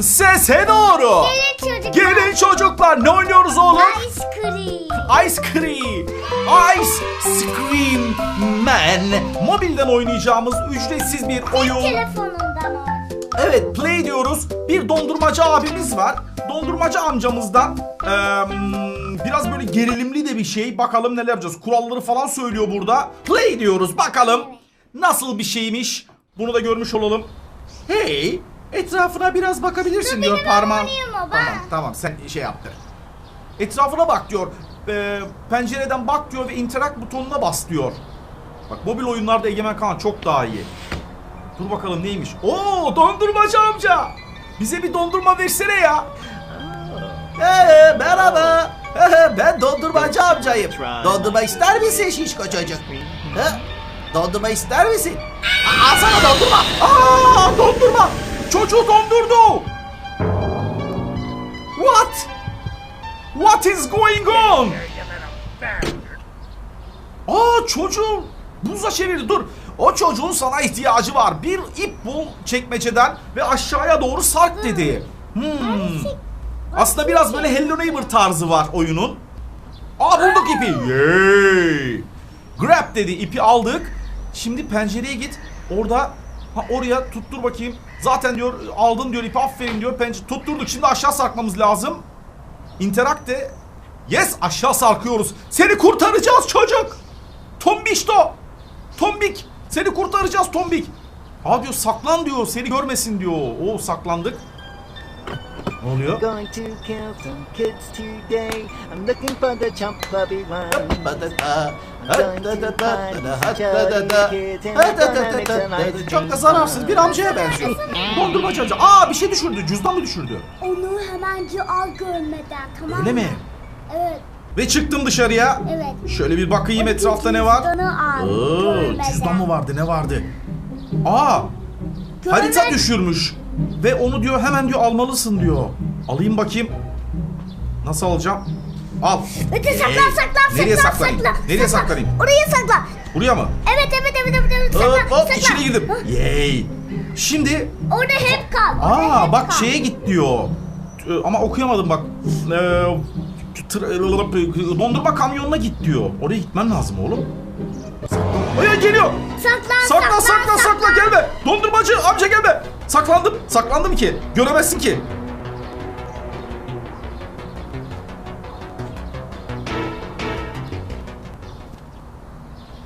Sese doğru. Gelin çocuklar. Gelin çocuklar ne oynuyoruz oğlum? Ice cream. Ice Cream. Ice Scream Man. Mobilden oynayacağımız ücretsiz bir oyun. Telefonundan o. Evet play diyoruz. Bir dondurmacı abimiz var. Dondurmacı amcamızdan eee, biraz böyle gerilimli de bir şey. Bakalım neler yapacağız. Kuralları falan söylüyor burada. Play diyoruz bakalım. Nasıl bir şeymiş. Bunu da görmüş olalım. Hey etrafına biraz bakabilirsin diyor benim parmağın. o, Tamam tamam sen şey yaptır. Etrafına bak diyor. Eee, pencereden bak diyor ve interak butonuna bas diyor. Bak mobil oyunlarda Egemen Kaan çok daha iyi. Dur bakalım neymiş? Oo dondurmacı amca. Bize bir dondurma versene ya. Ee, merhaba. ben dondurmacı amcayım. Dondurma ister misin şişko çocuk? He? Dondurma ister misin? Aa, alsana dondurma. Aa, dondurma. Çocuğu dondurdu. What? What is going on? Aa çocuğu buza çevirdi dur. O çocuğun sana ihtiyacı var. Bir ip bul çekmeceden ve aşağıya doğru sark dedi. Hmm. Aslında biraz böyle Hello Neighbor tarzı var oyunun. Aa bulduk ipi. Yay. Grab dedi ipi aldık. Şimdi pencereye git. Orada ha oraya tuttur bakayım. Zaten diyor aldın diyor ipi aferin diyor. Pencere tutturduk. Şimdi aşağı sarkmamız lazım. Interakte. Yes aşağı sarkıyoruz. Seni kurtaracağız çocuk. Tombişto. Tombik. Seni kurtaracağız Tombik. Ha diyor saklan diyor. Seni görmesin diyor. Oo saklandık. Ne oluyor? Going to kill some kids today. I'm looking for the chump puppy one. Çok da zararsız bir amcaya benziyor. Dondurmacı amca. Aa bir şey düşürdü. Cüzdan mı düşürdü? Onu hemenci al görmeden tamam Öyle mi? Evet. Ve çıktım dışarıya. Evet. Şöyle bir bakayım etrafta ne var. cüzdanı al Oo, cüzdan mı vardı ne vardı? Aa harita düşürmüş. Ve onu diyor hemen diyor almalısın diyor. Alayım bakayım. Nasıl alacağım? Al. Hadi saklan saklan saklan Nereye saklan. Nereye saklan. saklanayım? Oraya saklan. Buraya mı? Evet evet evet evet, evet. saklan Hop hop saklan. içine girdim. Yay. Şimdi Orada hep kal. Orada aa hep bak kal. şeye git diyor. Ama okuyamadım bak. Ee, dondurma kamyonuna git diyor. Oraya gitmen lazım oğlum. Saklan. Ay geliyor. Saklan Saklan saklan sakla gelme. Dondurmacı amca gelme. Saklandım. Saklandım ki. Göremezsin ki.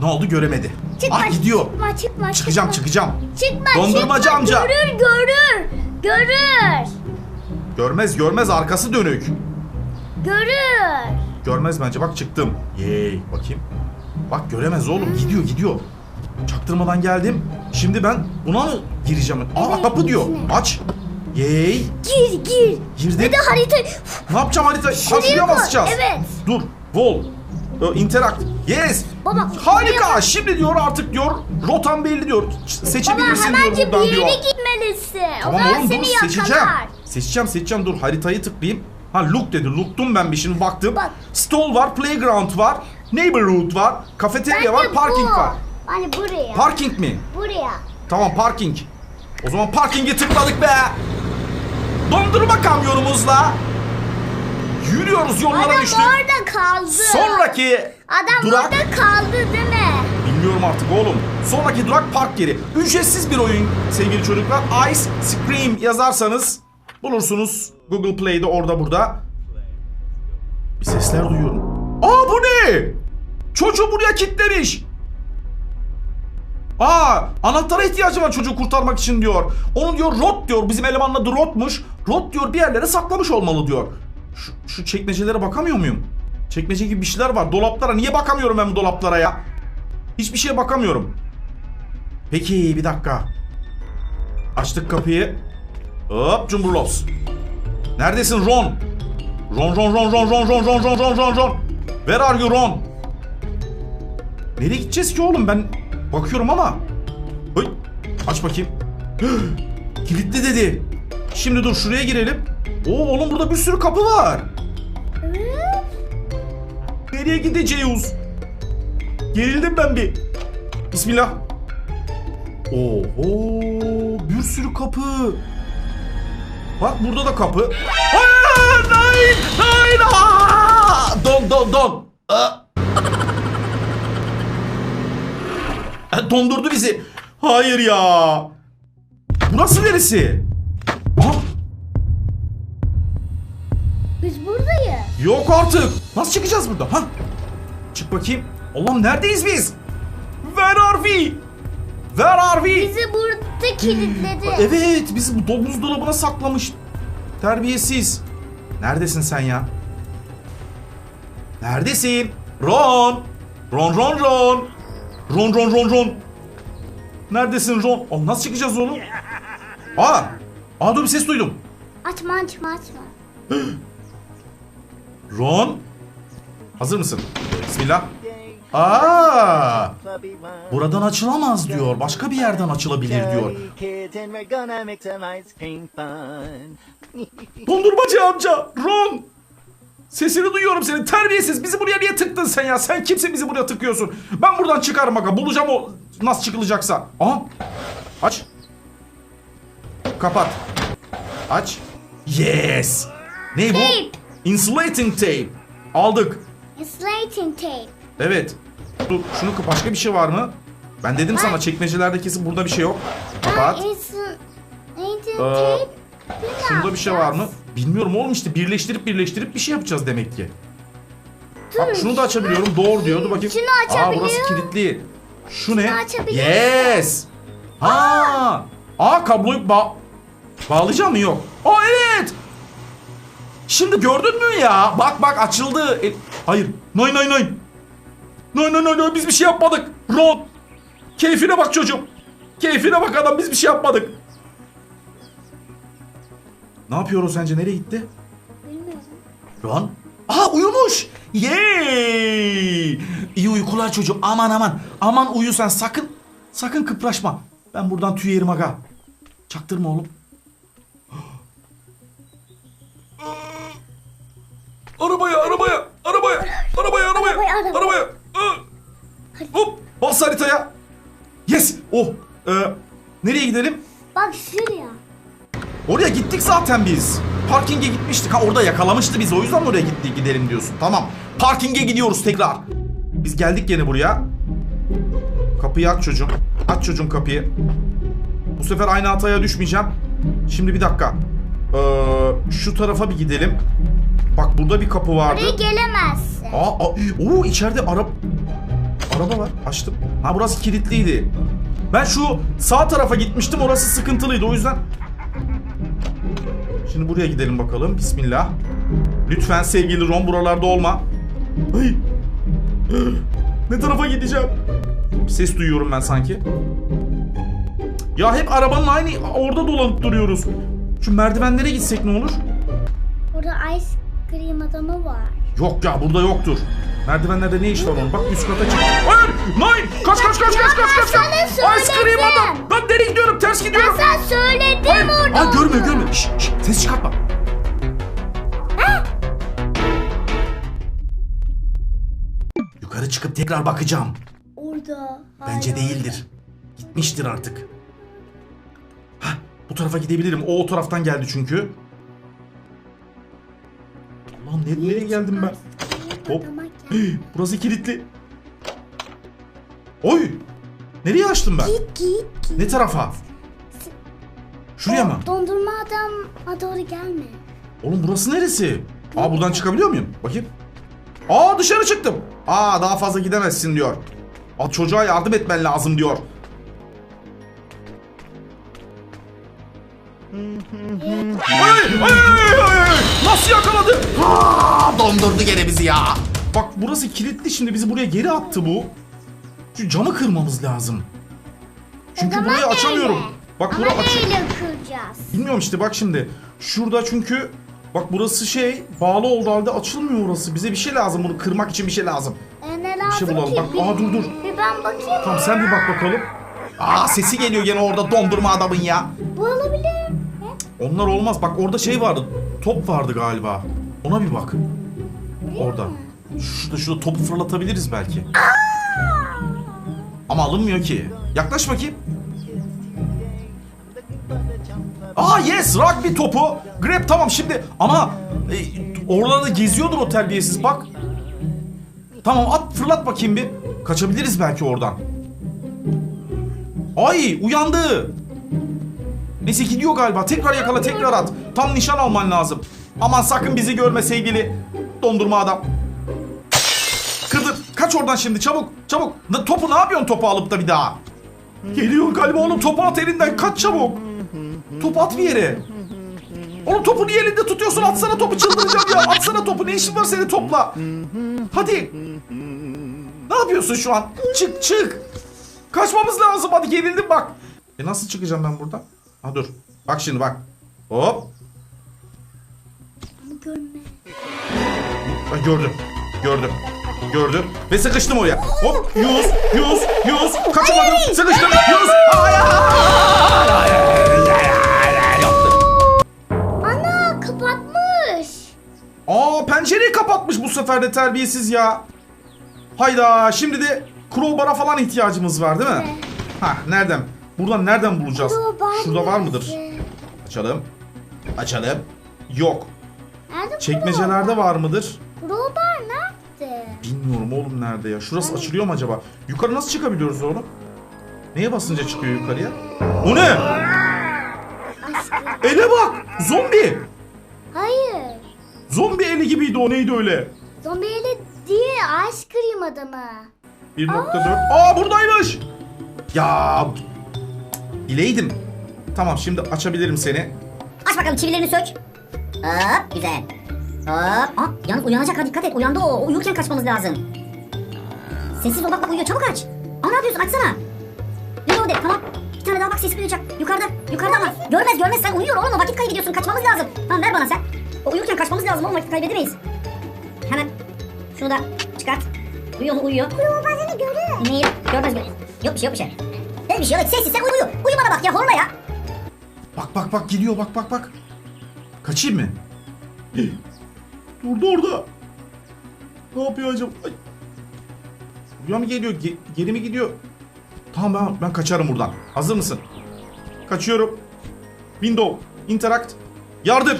Ne oldu göremedi. Çıkma, ah gidiyor. Çıkma çıkma Çıkacağım çıkma. çıkacağım. Çıkma Dondurmacı çıkma. amca. Görür görür. Görür. Görmez görmez arkası dönük. Görür. Görmez bence bak çıktım. Yey bakayım. Bak göremez oğlum gidiyor gidiyor. Çaktırmadan geldim. Şimdi ben buna mı gireceğim? Aa kapı diyor. Aç. Yey. Gir gir. Girdim. Bir de harita. Ne yapacağım harita? Ha, Şuraya koy, basacağız. evet. Dur. Vol. Ee, Interact. Yes. Baba, Harika. buraya- Şimdi diyor artık diyor rotan belli diyor. Ç- Baba Seçebilirsin hemen diyor bir buradan yere diyor. gitmelisin. Tamam o zaman oğlum dur seni seçeceğim. yakalar. Seçeceğim seçeceğim dur haritayı tıklayayım. Ha look dedi. Look'tum ben bir şimdi baktım. Bak. Stall var, playground var, neighborhood var, kafeterya var, parking bu. var. Hani buraya. Parking mi? buraya. Tamam parking. O zaman parkinge tıkladık be. Dondurma kamyonumuzla yürüyoruz yollara Adam düştük. orada kaldı. Sonraki Adam durak orada kaldı değil mi? bilmiyorum artık oğlum. Sonraki durak park yeri. Ücretsiz bir oyun sevgili çocuklar. Ice Scream yazarsanız bulursunuz. Google Play'de orada burada. Bir sesler duyuyorum. Aa bu ne? Çocuğu buraya kilitlemiş. Aa anahtara ihtiyacı var çocuğu kurtarmak için diyor. Onu diyor Rot diyor bizim elemanın adı Rot'muş. Rot diyor bir yerlere saklamış olmalı diyor. Şu, şu çekmecelere bakamıyor muyum? Çekmece gibi bir şeyler var. Dolaplara niye bakamıyorum ben bu dolaplara ya? Hiçbir şeye bakamıyorum. Peki bir dakika. Açtık kapıyı. Hop cumburlos. Neredesin Ron? Ron Ron Ron Ron Ron Ron Ron Ron Ron Ron Ron. Where are you Ron? Nereye gideceğiz ki oğlum ben bakıyorum ama. Hey, aç bakayım. Kilitli dedi. Şimdi dur şuraya girelim. Oo oğlum burada bir sürü kapı var. Nereye gideceğiz? Gerildim ben bir. Bismillah. Oho bir sürü kapı. Bak burada da kapı. Hayır! Hayır! Hayır! Don don don. Aa! E, Dondurdu bizi. Hayır ya. Burası neresi? Aa, Biz buradayız. yok artık. Nasıl çıkacağız burada? Ha? Çık bakayım. Allah'ım neredeyiz biz? Where are we? Where are we? Bizi burada kilitledi. Evet bizi bu do- buzdolabına saklamış. Terbiyesiz. Neredesin sen ya? Neredesin? Ron. Ron Ron Ron. Ron Ron Ron Ron. Neredesin Ron? Oh, nasıl çıkacağız oğlum? Aa! Aa dur bir ses duydum. Açma açma açma. Ron. Hazır mısın? Bismillah. Aa! Buradan açılamaz diyor. Başka bir yerden açılabilir diyor. Dondurmacı amca. Ron. Sesini duyuyorum senin. Terbiyesiz. Bizi buraya niye tıktın sen ya? Sen kimsin bizi buraya tıkıyorsun? Ben buradan çıkarım aga. Bulacağım o nasıl çıkılacaksa. Aha. Aç. Kapat. Aç. Yes. Ne bu? Tape. Insulating tape. Aldık. Insulating tape. Evet. Dur şunu başka bir şey var mı? Ben dedim sana çekmecelerde kesin burada bir şey yok. Kapat. Aa, Insulating Ee, tape. Ne Şurada bir şey var mı? Bilmiyorum oğlum işte birleştirip birleştirip bir şey yapacağız demek ki. Bak şunu da açabiliyorum. Doğru diyor. Dur bakayım. Şunu Aa burası kilitli. Şu ne? Yes. Ha. Aa kabloyu ba bağlayacağım mı? Yok. Aa evet. Şimdi gördün mü ya? Bak bak açıldı. E, hayır. Nay nay nay. Nay nay nay nay biz bir şey yapmadık. Ron. Keyfine bak çocuğum. Keyfine bak adam biz bir şey yapmadık. Ne yapıyor o sence? Nereye gitti? Bilmiyorum. Ron? Aa uyumuş. Yay! İyi uykular çocuğum. Aman aman. Aman uyu sen sakın. Sakın kıpraşma. Ben buradan tüy yerim aga. Çaktırma oğlum. Arabaya, arabaya, arabaya, arabaya, arabaya, Arabaya, arabaya. Hop, bas haritaya. Yes, oh. Ee, nereye gidelim? Bak şuraya. Oraya gittik zaten biz. Parkinge gitmiştik. Ha orada yakalamıştı bizi. O yüzden oraya gittik gidelim diyorsun. Tamam. Parkinge gidiyoruz tekrar. Biz geldik gene buraya. Kapıyı aç çocuğum. Aç çocuğum kapıyı. Bu sefer aynı hataya düşmeyeceğim. Şimdi bir dakika. Ee, şu tarafa bir gidelim. Bak burada bir kapı vardı. Oraya gelemezsin. Aa, aa oo içeride araba araba var. Açtım. Ha burası kilitliydi. Ben şu sağ tarafa gitmiştim. Orası sıkıntılıydı. O yüzden Şimdi buraya gidelim bakalım. Bismillah. Lütfen sevgili Ron buralarda olma. Ay. Ne tarafa gideceğim? Bir ses duyuyorum ben sanki. Ya hep arabanın aynı orada dolanıp duruyoruz. Şu merdivenlere gitsek ne olur? Orada ice cream adamı var. Yok ya burada yoktur. Merdivenlerde ne iş var onun? Bak üst kata çık. Hayır! Nine! Kaç kaç kaç kaç kaç kaç! ben kaç. sana Ice cream söyledim. adam! Ben nereye gidiyorum? Ters gidiyorum. Sen söyledin Hayır! orada. Aa olduğunu. görmüyor. Şş, şş, ses çıkartma. Yukarı çıkıp tekrar bakacağım. Orada. Bence Hayır, değildir. Gitmiştir artık. Hah, bu tarafa gidebilirim. O o taraftan geldi çünkü. Lan ne, nereye geldim ben? Hop. Burası kilitli. Oy! Nereye açtım ben? Git git git. Ne tarafa? Şuraya mı? Dondurma adama doğru gelme. Oğlum burası neresi? Aa buradan çıkabiliyor muyum? Bakayım. Aa dışarı çıktım. Aa daha fazla gidemezsin diyor. Aa çocuğa yardım etmen lazım diyor. Ay, ay, ay, ay, ay. Nasıl yakaladı? Aa, dondurdu gene bizi ya. Bak burası kilitli şimdi bizi buraya geri attı bu. Şu camı kırmamız lazım. Çünkü Ama burayı açamıyorum. neyle? Bak Ama bura açık. neyle kıracağız? Bilmiyorum işte bak şimdi. Şurada çünkü bak burası şey bağlı olduğu halde açılmıyor orası. Bize bir şey lazım bunu kırmak için bir şey lazım. E, ne lazım şey bulalım. ki? Bak, aa, dur, dur. Bir ben bakayım. Tamam sen bir bak bakalım. Aa sesi geliyor gene orada dondurma adamın ya. Bu olabilir. Onlar olmaz. Bak orada şey vardı. Top vardı galiba. Ona bir bak. Orada. Şurada şurada topu fırlatabiliriz belki. Ama alınmıyor ki. Yaklaş bakayım. Aa yes rugby topu. Grab tamam şimdi ama e, oralarda geziyordur o terbiyesiz bak. Tamam at fırlat bakayım bir. Kaçabiliriz belki oradan. Ay uyandı. Neyse gidiyor galiba. Tekrar yakala tekrar at. Tam nişan alman lazım. Aman sakın bizi görme sevgili dondurma adam. Kırdı. Kaç oradan şimdi çabuk çabuk. Ne- Topu ne yapıyorsun topu alıp da bir daha? Geliyor galiba oğlum topu at elinden kaç çabuk. Topu at bir yere. Oğlum topu niye elinde tutuyorsun? Atsana topu çıldıracağım ya. Atsana topu. Ne işin var senin topla? Hadi. Ne yapıyorsun şu an? Çık çık. Kaçmamız lazım. Hadi gerildim bak. E nasıl çıkacağım ben buradan? Ha dur. Bak şimdi bak. Hop. Görme. Ay, gördüm. Gördüm. Gördüm. Ve sıkıştım oraya. Hop. Yüz. Yüz. Yüz. Kaçamadım. Sıkıştım. Yüz. Hayır. Ana kapatmış. Aa pencereyi kapatmış bu sefer de terbiyesiz ya. Hayda şimdi de crowbar'a falan ihtiyacımız var değil mi? Evet. Ha nereden? Buradan nereden bulacağız? Crowbar Şurada var mıdır? Açalım. Açalım. Yok. Nerede Çekmecelerde var mıdır? Bilmiyorum oğlum nerede ya. Şurası açılıyor mu acaba? Yukarı nasıl çıkabiliyoruz oğlum? Neye basınca çıkıyor yukarıya? O ne? Aşkım. Ele bak! Zombi! Hayır. Zombi eli gibiydi o neydi öyle? Zombi eli değil. Ice cream adamı. 1.4. Aa buradaymış. Ya bileydim. Tamam şimdi açabilirim seni. Aç bakalım çivilerini sök. Hop güzel. Hop. Aa, yalnız uyanacak ha dikkat et uyandı o. O Uyurken kaçmamız lazım. Sessiz ol bak bak uyuyor çabuk aç. Aa ne yapıyorsun açsana. Reload et tamam. Bir tane daha bak sesi duyacak. Yukarıda. Yukarıda ama. Görmez görmez sen uyuyor oğlum o vakit kaybediyorsun kaçmamız lazım. Tamam ver bana sen. O uyurken kaçmamız lazım oğlum vakit kaybedemeyiz. Hemen. Şunu da çıkart. Uyuyor mu uyuyor. Crowbar bazen görür. Neyi? Görmez görmez. Yok bir şey yok bir şey. Yok bir şey yok sessiz sen uyu uyu. Uyu bana bak ya horla ya. Bak bak bak geliyor bak bak bak. Kaçayım mı? Durdu orada. Ne yapıyor acaba? Ay. Buraya mı geliyor? Ge- geri mi gidiyor? Tamam ben, ben kaçarım buradan. Hazır mısın? Kaçıyorum. Window. Interact. Yardım.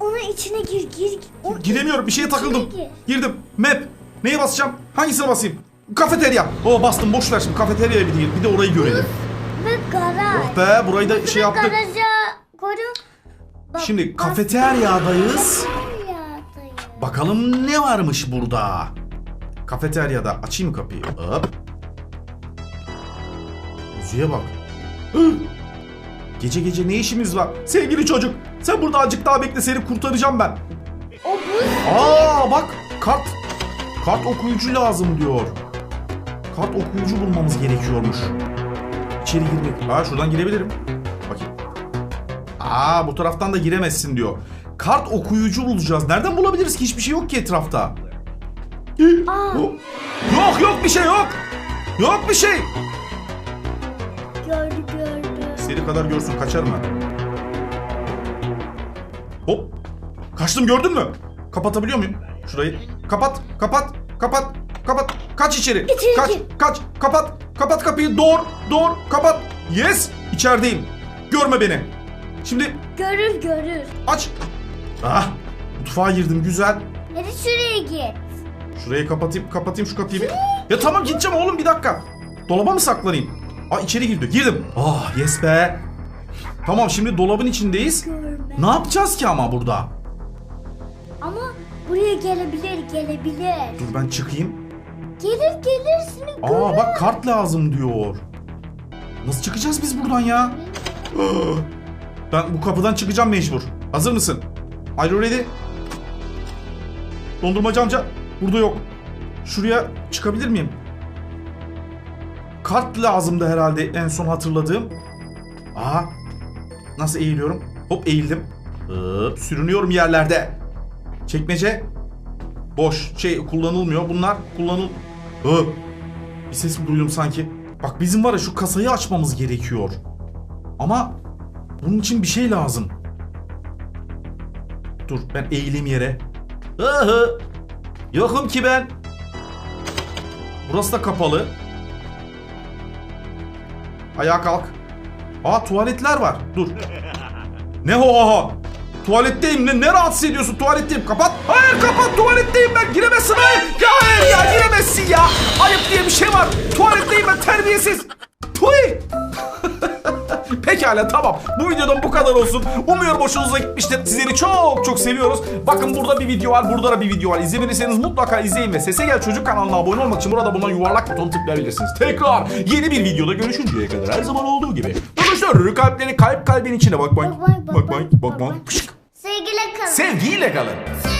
Onun içine gir gir. O Giremiyorum. Bir şeye takıldım. Gir. Girdim. Map. Neye basacağım? Hangisine basayım? Kafeterya. Oo bastım. Boş ver şimdi. Kafeteryaya bir de, bir de orayı görelim. Ve garaj. Oh be burayı da şey yaptık. Bak, Şimdi kafeteryadayız. Bakalım ne varmış burada? Kafeteryada. Açayım kapıyı? Hop. Müziğe bak. Hı! Gece gece ne işimiz var? Sevgili çocuk. Sen burada azıcık daha bekle seni kurtaracağım ben. Aa bak kart. Kart okuyucu lazım diyor. Kart okuyucu bulmamız gerekiyormuş. İçeri girmek. Aa şuradan girebilirim. Aa bu taraftan da giremezsin diyor. Kart okuyucu bulacağız. Nereden bulabiliriz ki? Hiçbir şey yok ki etrafta. Yok. Yok bir şey yok. Yok bir şey. Gördü gördü. İstediği kadar görsün kaçarım ben. Hop. Kaçtım gördün mü? Kapatabiliyor muyum? Şurayı. Kapat, kapat, kapat, kapat. Kaç içeri. İçeri kaç, gir. kaç, kapat, kapat kapıyı. Doğru, doğru, kapat. Yes, içerideyim. Görme beni. Şimdi Görür görür. aç. Ah, mutfağa girdim güzel. Hadi şuraya git. Şurayı kapatayım, kapatayım şu kapıyı bir. Ya tamam gideceğim oğlum bir dakika. Dolaba mı saklanayım? Aa içeri girdi. Girdim. Ah yes be. Tamam şimdi dolabın içindeyiz. Görme. Ne yapacağız ki ama burada? Ama buraya gelebilir gelebilir. Dur ben çıkayım. Gelir gelir seni Aa görür. bak kart lazım diyor. Nasıl çıkacağız biz buradan ya? Ben bu kapıdan çıkacağım mecbur. Hazır mısın? Are you ready? Dondurmacı amca burada yok. Şuraya çıkabilir miyim? Kart lazımdı herhalde en son hatırladığım. Aa nasıl eğiliyorum? Hop eğildim. Hop, sürünüyorum yerlerde. Çekmece boş şey kullanılmıyor. Bunlar kullanıl... Hı. Bir ses mi duydum sanki? Bak bizim var ya şu kasayı açmamız gerekiyor. Ama bunun için bir şey lazım. Dur ben eğileyim yere. Yokum ki ben. Burası da kapalı. Ayağa kalk. Aa tuvaletler var. Dur. Ne ho ho ho? Tuvaletteyim ne, ne rahatsız ediyorsun tuvaletteyim kapat. Hayır kapat tuvaletteyim ben giremezsin. Ya hayır ya giremezsin ya. Ayıp diye bir şey var. Tuvaletteyim ben terbiyesiz. Tuy. Pekala tamam. Bu videodan bu kadar olsun. Umuyorum hoşunuza gitmiştir. Sizleri çok çok seviyoruz. Bakın burada bir video var. Burada da bir video var. İzlemediyseniz mutlaka izleyin ve Sese Gel Çocuk kanalına abone olmak için burada bulunan yuvarlak butonu tıklayabilirsiniz. Tekrar yeni bir videoda görüşünceye kadar her zaman olduğu gibi. Duruşlar kalpleri kalp kalbin içine bak bak. Bak bak bak Bak bak bak bak bak. bak. Sevgiyle kalın. Sevgiyle kalın.